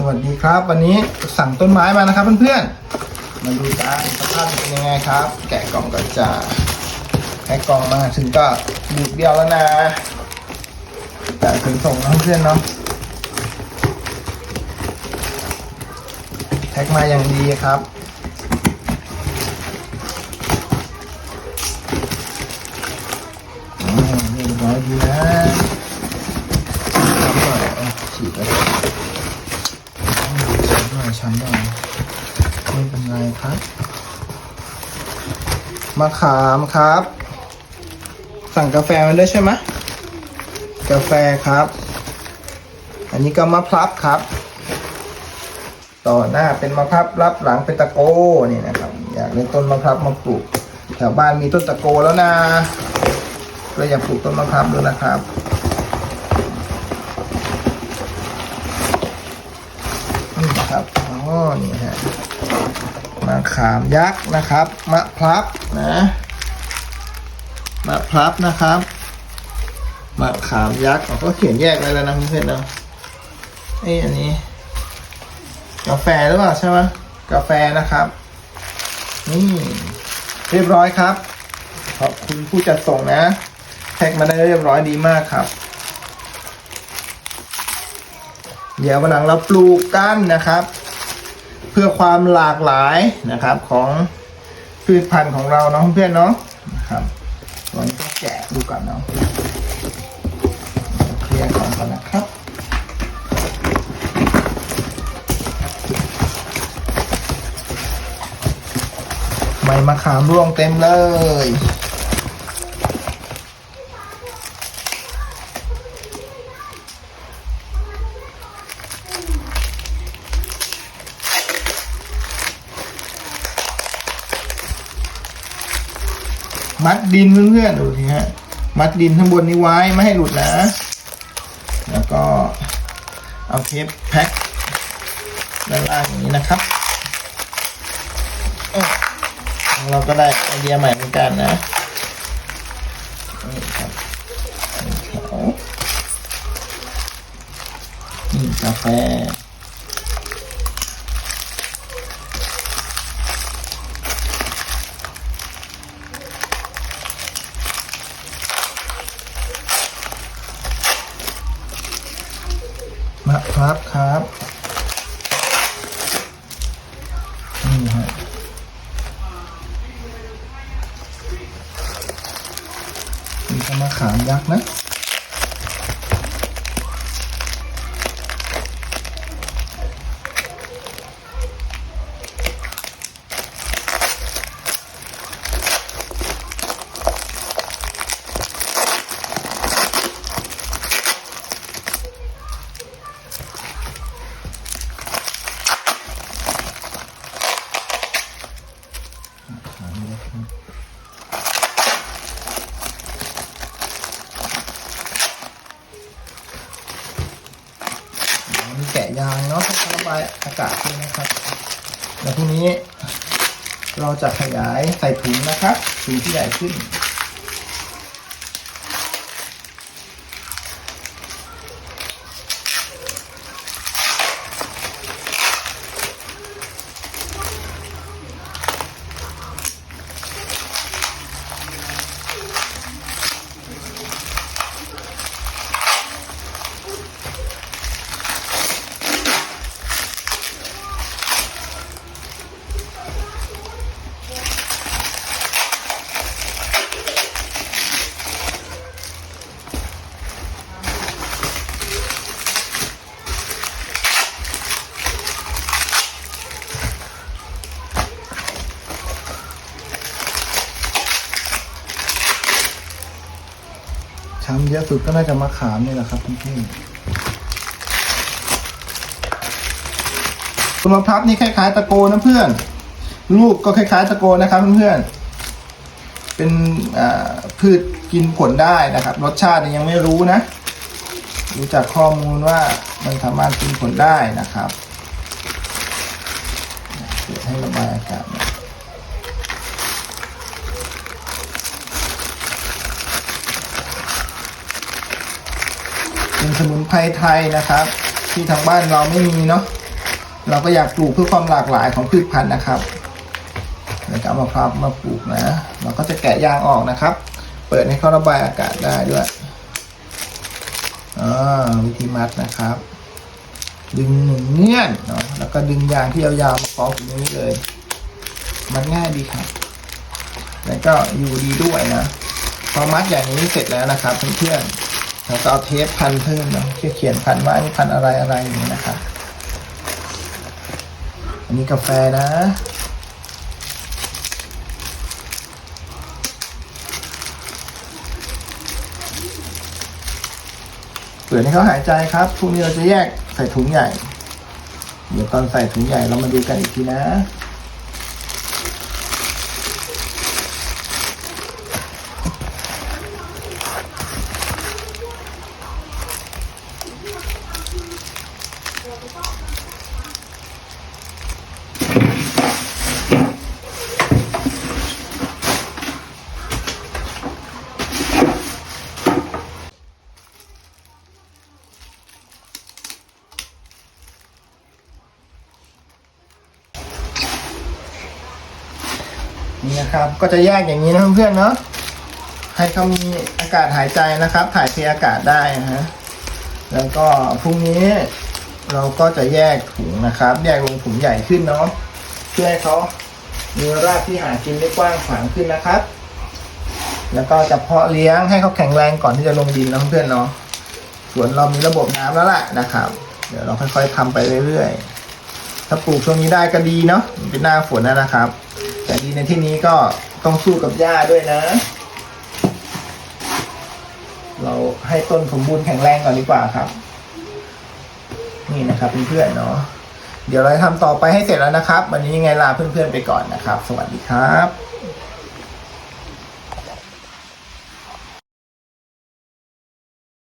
สวัสดีครับ วันนี้สั่งต้นไม้มานะครับเพื่อนๆมาดูกันสภาพเป็นยังไงครับ แกะกล่องก็จะแกะกล่องมาถึงก็บีบเดียวแล้วนะแต่ถึงส่งนะเพื่อนเนาะแพ็คมาอย่างดีครับอืมเรียบร้อยดีนะทำหน่อยเอาฉีดไป ช้ำหน่อยช้ำหน่อยไม่เป็นไรครับมะขามครับ สั่งกาแฟมาด้วยใช่ไหมกาแฟครับ อันนี้ก็มะพร้าวครับ ต่อหน้าเป็นมะพร้าวรับหลังเป็นตะโกนี่นะครับ อยากได้ต้นมะพร้าวมาปลูกแถวบ้านมีต้นตะโกแล้วนะก็อยากปลูกต้นมะพร้าวด้วยนะครับ นี่่อนี่ฮะมะขามยักษ์นะครับ มะพร้าวนะมะพร้าวนะครับมะขามยักษ์อ๋อก็เขียนแยกไว้แล้วนะเพื่อนเนาะเอ้ยอันนี้ กาแฟหรือเปล่าใช่ไหมกาแฟนะครับ นี่ เรียบร้อยครับ ขอบคุณผู้จัดส่งนะ แพ็กมาได้เรียบร้อยดีมากครับ เดี๋ยววันหลังเราปลูกกันนะครับ เพื่อความหลากหลายนะครับของพืชพันธุ์ของเราเนาะเพื่อนเนาะนะครับวันนี้ก็แกะดูก่อนเนาะเคลียร์ก่อนก่อนนะครับใบมะขามร่วงเต็มเลย มัดดินเพื่อนๆดูทีฮะมัดดินข้างบนนี้ไว้ไม่ให้หลุดนะ แล้วก็เอาเทปแพ็คด้านล่างอย่างนี้นะครับเราก็ได้ไอเดียใหม่เหมือนกันนะนี่ครับนี่แถวนี่กาแฟ มะพร้าวครับนี่ฮะมีก็มะขามยักษ์นะ มีแกะยางเนาะให้ระ บายอากาศด้วยนะครับแล้วพรุ่งนี้เราจะขยายใส่ถุงนะครับถุงที่ใหญ่ขึ้น ช้ำเยอะสุดก็น่าจะมะขามนี่แหละครับพี่ๆคุณมะพร้าวนี่คล้ายๆตะโกนะเพื่อน ลูกก็คล้ายๆตะโกนะครับเพื่อนเป็นพืชกินผลได้นะครับ รสชาติยังไม่รู้นะ รู้จากข้อมูลว่ามันสามารถกินผลได้นะครับเดี๋ยวให้ระบายอากาศหน่อย เป็น สมุนไพรไทยนะครับ ที่ทางบ้านเราไม่มีเนาะเราก็อยากปลูกเพื่อความหลากหลายของพืชพันธุ์นะครับแล้วก็เอามะพร้าวมาปลูกนะ เราก็จะแกะยางออกนะครับ เปิดให้เขาระบายอากาศได้ด้วยอ่าวิธีมัดนะครับ ดึงหนึ่งเงื่อนเนาะแล้วก็ดึงยางที่ยาวๆมาคล้องตรงนี้เลย มันง่ายดีครับ แล้วก็อยู่ดีด้วยนะพอมัดอย่างนี้เสร็จแล้วนะครับเพื่อนๆ เราก็เอาเทปพันเพิ่มเนาะเขียนพันว่าอันนี้พันอะไรอะไรอย่างนี้นะครับ อันนี้กาแฟนะเปิดให้เขาหายใจครับพรุ่งนี้เราจะแยกใส่ถุงใหญ่ เดี๋ยวตอนใส่ถุงใหญ่เรามาดูกันอีกทีนะ นี่นะครับ ก็จะแยกอย่างนี้นะเพื่อนๆเนาะให้เขามีอากาศหายใจนะครับ ถ่ายเทอากาศได้นะฮะแล้วก็พรุ่งนี้เราก็จะแยกถุงนะครับ แยกลงถุงใหญ่ขึ้นเนาะเพื่อให้เขามีรากที่หากินได้กว้างขวางขึ้นนะครับ แล้วก็จะเพาะเลี้ยงให้เขาแข็งแรงก่อนที่จะลงดินนะเพื่อนเนาะสวนเรามีระบบน้ำแล้วล่ะนะครับ เดี๋ยวเราค่อยๆทำไปเรื่อยๆถ้าปลูกช่วงนี้ได้ก็ดีเนาะเป็นหน้าฝนนะครับ แต่ดีในที่นี้ก็ต้องสู้กับหญ้าด้วยนะ เราให้ต้นสมบูรณ์แข็งแรงก่อนดีกว่าครับ นี่นะครับเพื่อนๆเนาะเดี๋ยวเราจะทำต่อไปให้เสร็จแล้วนะครับ วันนี้ยังไงลาเพื่อนๆไปก่อนนะครับ สวัสดีครับ